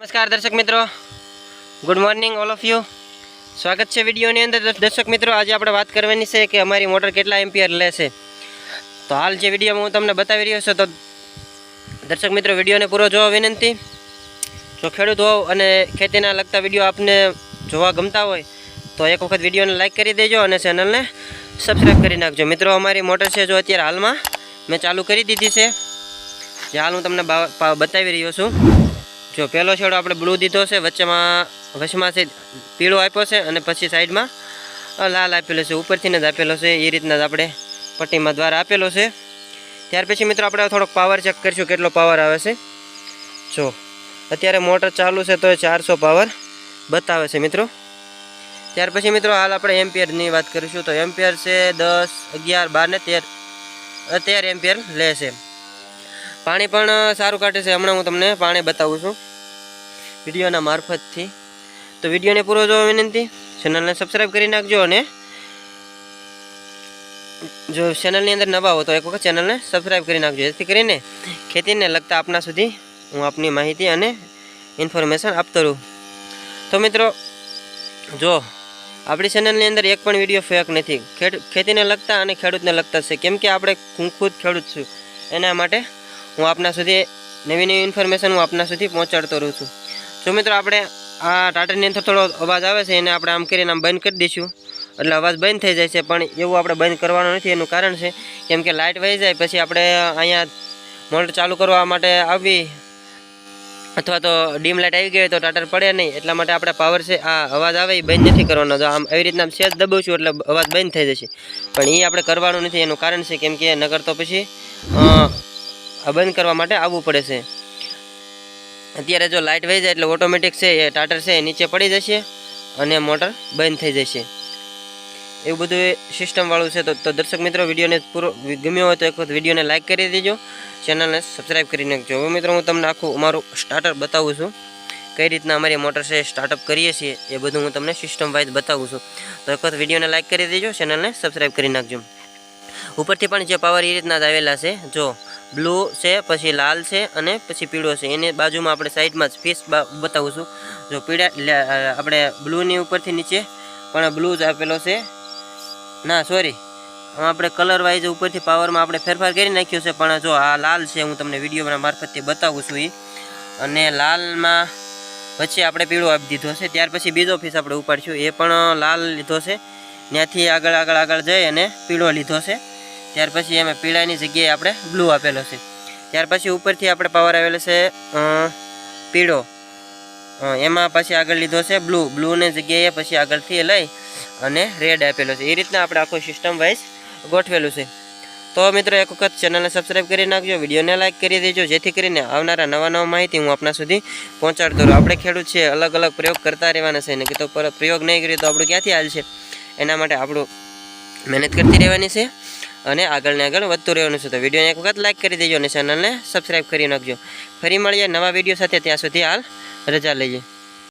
નમસ્કાર દર્શક મિત્રો. Good morning all of you સ્વાગત છે વિડીયોની અંદર. દર્શ- દર્શક મિત્રો, આજે આપણે વાત કરવાની છે કે અમારી મોટર કેટલા એમ્પિયર લેશે તો હાલ જે વિડીયોમાં હું તમને બતાવી રહ્યો છું, તો દર્શક મિત્રો, વિડીયોને પૂરો જોવા વિનંતી. જો ખેડૂત હોવ અને ખેતીના લગતા વીડિયો આપને જોવા ગમતા હોય, તો એક વખત વિડીયોને લાઇક કરી દેજો અને ચેનલને સબસ્ક્રાઈબ કરી નાખજો. મિત્રો, અમારી મોટર છે જો અત્યારે હાલમાં મેં ચાલુ કરી દીધી છે. જે હાલ હું તમને બતાવી રહ્યો છું. જો પહેલો છેડો આપણે બ્લુ દીધો છે, વચ્ચેમાં વચમાં પીળો આપ્યો છે અને પછી સાઈડમાં લાલ આપેલો છે ઉપરથી જ આપેલો છે, એ રીતના જ આપણે પટ્ટીમાં દ્વારા આપેલો છે. ત્યાર પછી મિત્રો આપણે થોડોક પાવર ચેક કરીશું કેટલો પાવર આવે છે. જો, અત્યારે મોટર ચાલુ છે તો એ ચારસો પાવર બતાવે છે મિત્રો. ત્યાર પછી મિત્રો હાલ આપણે એમ્પિયરની વાત કરીશું તો એમ્પિયર છે દસ, અગિયાર, બાર ને તેર. તેર એમ્પિયર લે છે. પાણી પણ સારું કાઢે છે. હમણાં હું તમને પાણી બતાવું છું. વિડીયોના મારફતથી. તો વિડીયોને પૂરો જોવા વિનંતી. ચેનલને સબસ્ક્રાઈબ કરી નાખજો અને જો ચેનલની અંદર નવા હો તો એક વખત ચેનલને સબસ્ક્રાઈબ કરી નાખજો. જેથી કરીને ખેતીને લગતા આપના સુધી હું આપની માહિતી અને ઇન્ફોર્મેશન આપતો રહું. તો મિત્રો, જો આપણી ચેનલની અંદર એક પણ વીડિયો ફેક નથી. ખેતીને લગતા અને ખેડૂતને લગતા છે. કેમ કે આપણે હું ખુદ ખેડૂત છું. એના માટે હું આપના સુધી નવી નવી ઇન્ફોર્મેશન હું આપના સુધી પહોંચાડતો રહું છું. જો મિત્રો આપણે આ ટાટરની અંદર થોડો અવાજ આવે છે, એને આપણે આમ કરીને આમ બંધ કરી દઈશું. એટલે અવાજ બંધ થઈ જાય છે, પણ એવું આપણે બંધ કરવાનું નથી. એનું કારણ છે કેમ કે લાઇટ વહી જાય, પછી આપણે અહીંયા મોટર ચાલુ કરવા માટે આવી અથવા તો ડીમ લાઇટ આવી ગઈ તો ટાટર પડે નહીં. એટલા માટે આપણે પાવર છે, આ અવાજ આવે એ બંધ નથી કરવાનો. તો આમ એવી રીતના સેજ દબાવું છું એટલે અવાજ બંધ થઈ જશે. પણ એ આપણે કરવાનું નથી. એનું કારણ છે કેમ કે નગર તો પછી બંધ કરવા માટે આવવું પડે છે. અત્યારે જો લાઇટ વહી જાય એટલે ઓટોમેટિક છે, એ ટાટર છે, એ નીચે પડી જશે અને મોટર બંધ થઈ જશે. એવું બધું સિસ્ટમવાળું છે તો તો દર્શક મિત્રો, વિડીયોને પૂરો, ગમ્યો હોય તો એક વખત વિડીયોને લાઇક કરી દેજો. ચેનલને સબસ્ક્રાઈબ કરી નાખજો હવે મિત્રો, હું તમને આખું અમારું સ્ટાર્ટર બતાવું છું. કઈ રીતના અમારી મોટર છે સ્ટાર્ટઅપ કરીએ છીએ, એ બધું હું તમને સિસ્ટમ વાઇઝ બતાવું છું. તો એક વખત વિડીયોને લાઇક કરી દેજો ચેનલને સબસ્ક્રાઈબ કરી નાખજો. ઉપરથી પણ જે પાવર એ રીતના જ આવેલા છે. જો બ્લુ છે, પછી લાલ છે અને પછી પીળો છે. એની બાજુમાં આપણે સાઈડમાં જ ફીસ બતાવું છું. જો પીળા આપણે બ્લુની ઉપરથી નીચે પણ બ્લુ જ આપેલો છે. ના સોરી આપણે કલર વાઇઝ ઉપરથી પાવરમાં આપણે ફેરફાર કરી નાખ્યો છે, પણ જો આ લાલ છે, હું તમને વિડીયોના મારફતથી બતાવું છું એ અને લાલમાં પછી આપણે પીળો આપી દીધો છે. ત્યાર પછી બીજો ફીસ આપણે ઉપાડશું. એ પણ લાલ લીધો છે. ત્યાંથી આગળ આગળ આગળ જઈ અને પીળો લીધો છે. ત્યાર પછી એમાં પીળાની જગ્યાએ આપણે બ્લુ આપેલો છે. ત્યાર પછી ઉપરથી આપણે પાવર આવેલો છે પીળો. એમાં પછી આગળ લીધો છે બ્લુ બ્લુની જગ્યાએ પછી આગળથી લઈ અને રેડ આપેલો છે. એ રીતના આપણે આખો સિસ્ટમ વાઇઝ ગોઠવેલું છે. તો મિત્રો, એક વખત ચેનલને સબસ્ક્રાઈબ કરી નાખજો વિડીયોને લાઇક કરી દેજો, જેથી કરીને આવનારા નવા નવા માહિતી હું આપના સુધી પહોંચાડતો રહું. આપણે ખેડૂત છે, અલગ અલગ પ્રયોગ કરતા રહેવાના છે. ને તો પ્રયોગ નહીં કરીએ તો આપણું ક્યાંથી હાલ છે? એના માટે આપણું મહેનત કરતી રહેવાની છે. અને આગળ ને આગળ વધતું રહેવાનું છે. તો વિડીયોને એક વખત લાઇક કરી દેજો અને ચેનલને સબસ્ક્રાઈબ કરી નાખજો. ફરી મળીએ નવા વીડિયો સાથે. ત્યાં સુધી હાલ રજા લઈએ.